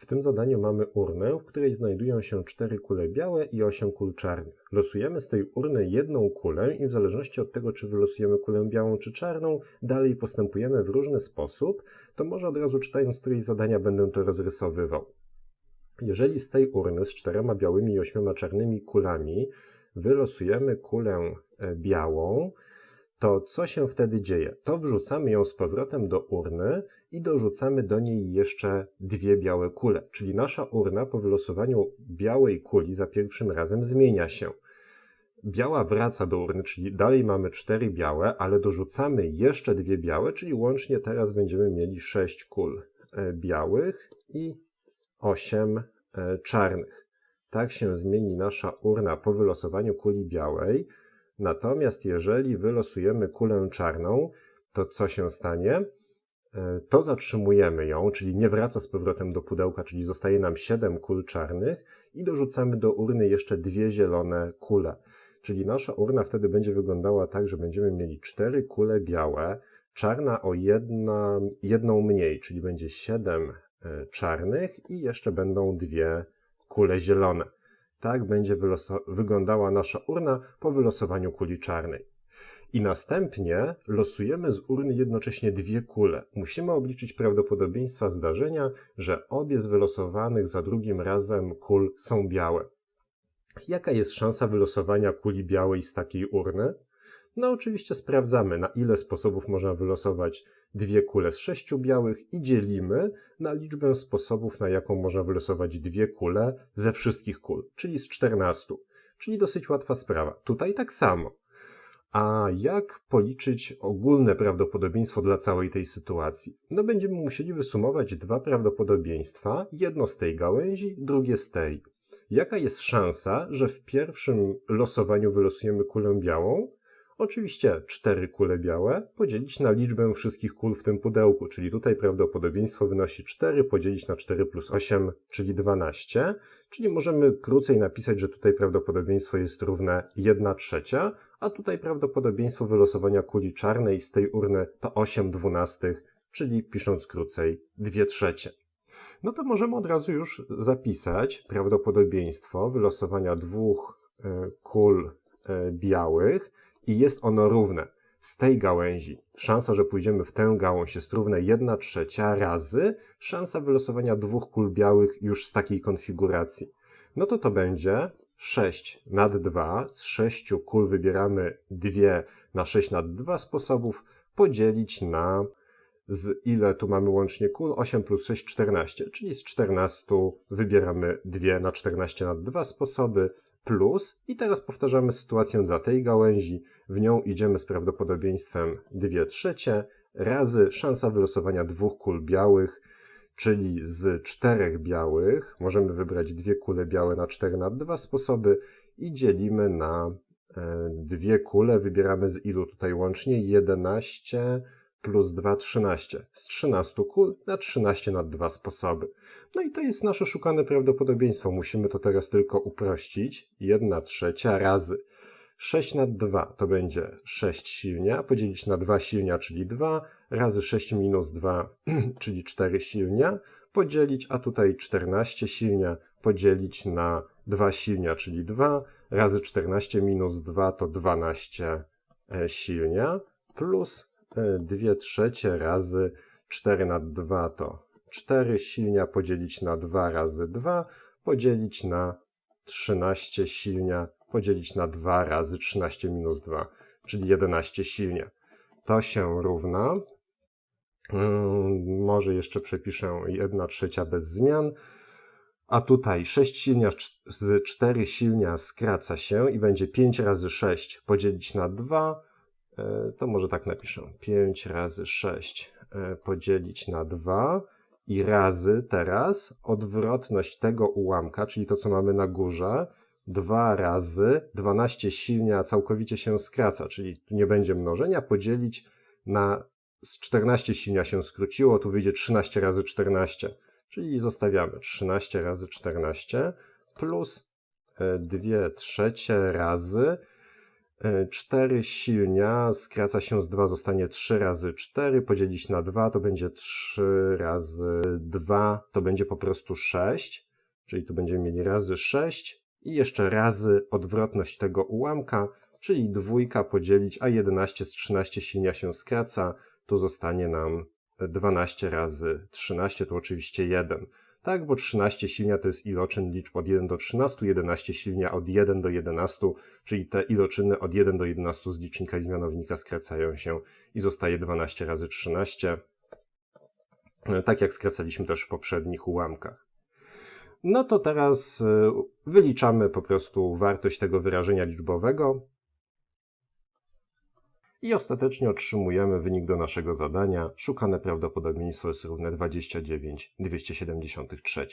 W tym zadaniu mamy urnę, w której znajdują się cztery kule białe i osiem kul czarnych. Losujemy z tej urny jedną kulę i w zależności od tego, czy wylosujemy kulę białą czy czarną, dalej postępujemy w różny sposób, to może od razu czytając któreś zadania będę to rozrysowywał. Jeżeli z tej urny z czterema białymi i ośmioma czarnymi kulami wylosujemy kulę e, białą, to co się wtedy dzieje? To wrzucamy ją z powrotem do urny i dorzucamy do niej jeszcze dwie białe kule, czyli nasza urna po wylosowaniu białej kuli za pierwszym razem zmienia się. Biała wraca do urny, czyli dalej mamy cztery białe, ale dorzucamy jeszcze dwie białe, czyli łącznie teraz będziemy mieli sześć kul e, białych i osiem e, czarnych. Tak się zmieni nasza urna po wylosowaniu kuli białej. Natomiast jeżeli wylosujemy kulę czarną, to co się stanie? E, to zatrzymujemy ją, czyli nie wraca z powrotem do pudełka, czyli zostaje nam 7 kul czarnych i dorzucamy do urny jeszcze dwie zielone kule. Czyli nasza urna wtedy będzie wyglądała tak, że będziemy mieli 4 kule białe, czarna o jedna, jedną mniej, czyli będzie 7 e, czarnych i jeszcze będą dwie kule zielone. Tak będzie wyglądała nasza urna po wylosowaniu kuli czarnej. I następnie losujemy z urny jednocześnie dwie kule. Musimy obliczyć prawdopodobieństwa zdarzenia, że obie z wylosowanych za drugim razem kul są białe. Jaka jest szansa wylosowania kuli białej z takiej urny? No oczywiście sprawdzamy, na ile sposobów można wylosować dwie kule z sześciu białych i dzielimy na liczbę sposobów, na jaką można wylosować dwie kule ze wszystkich kul, czyli z 14. Czyli dosyć łatwa sprawa. Tutaj tak samo. A jak policzyć ogólne prawdopodobieństwo dla całej tej sytuacji? No będziemy musieli wysumować dwa prawdopodobieństwa, jedno z tej gałęzi, drugie z tej. Jaka jest szansa, że w pierwszym losowaniu wylosujemy kulę białą, Oczywiście cztery kule białe podzielić na liczbę wszystkich kul w tym pudełku, czyli tutaj prawdopodobieństwo wynosi 4 podzielić na 4 plus 8, czyli 12, czyli możemy krócej napisać, że tutaj prawdopodobieństwo jest równe 1 trzecia, a tutaj prawdopodobieństwo wylosowania kuli czarnej z tej urny to 8 dwunastych, czyli pisząc krócej 2 trzecie. No to możemy od razu już zapisać prawdopodobieństwo wylosowania dwóch e, kul e, białych, i jest ono równe. Z tej gałęzi szansa, że pójdziemy w tę gałąź jest równe 1 trzecia razy szansa wylosowania dwóch kul białych już z takiej konfiguracji. No to to będzie 6 nad 2. Z 6 kul wybieramy 2 na 6 nad 2 sposobów podzielić na z ile tu mamy łącznie kul? 8 plus 6, 14. Czyli z 14 wybieramy 2 na 14 nad 2 sposoby, plus i teraz powtarzamy sytuację dla tej gałęzi. W nią idziemy z prawdopodobieństwem 2 trzecie razy szansa wylosowania dwóch kul białych, czyli z czterech białych możemy wybrać dwie kule białe na 4 na dwa sposoby i dzielimy na e, dwie kule. Wybieramy z ilu tutaj łącznie? 11 plus 2, 13. Z 13 kul na 13 na dwa sposoby. No i to jest nasze szukane prawdopodobieństwo. Musimy to teraz tylko uprościć. 1 trzecia razy 6 na 2 to będzie 6 silnia, podzielić na 2 silnia, czyli 2, razy 6 minus 2, czyli 4 silnia, podzielić, a tutaj 14 silnia, podzielić na 2 silnia, czyli 2, razy 14 minus 2 to 12 e, silnia, plus 2 trzecie razy 4 na 2 to 4 silnia podzielić na 2 razy 2 podzielić na 13 silnia podzielić na 2 razy 13 minus 2, czyli 11 silnia. To się równa. Hmm, może jeszcze przepiszę 1 trzecia bez zmian. A tutaj 6 silnia z 4 silnia skraca się i będzie 5 razy 6 podzielić na 2 E, to może tak napiszę. 5 razy 6 e, podzielić na 2 i razy teraz odwrotność tego ułamka, czyli to, co mamy na górze, 2 razy 12 silnia całkowicie się skraca, czyli tu nie będzie mnożenia, podzielić na z 14 silnia się skróciło, tu wyjdzie 13 razy 14, czyli zostawiamy 13 razy 14 plus 2 e, trzecie razy 4 silnia skraca się z 2, zostanie 3 razy 4, podzielić na 2 to będzie 3 razy 2, to będzie po prostu 6, czyli tu będziemy mieli razy 6 i jeszcze razy odwrotność tego ułamka, czyli dwójka podzielić, a 11 z 13 silnia się skraca, tu zostanie nam 12 razy 13, to oczywiście 1. Tak, bo 13 silnia to jest iloczyn liczb od 1 do 13, 11 silnia od 1 do 11, czyli te iloczyny od 1 do 11 z licznika i z mianownika skracają się i zostaje 12 razy 13, tak jak skracaliśmy też w poprzednich ułamkach. No to teraz y, wyliczamy po prostu wartość tego wyrażenia liczbowego i ostatecznie otrzymujemy wynik do naszego zadania. Szukane prawdopodobieństwo jest równe 29 273.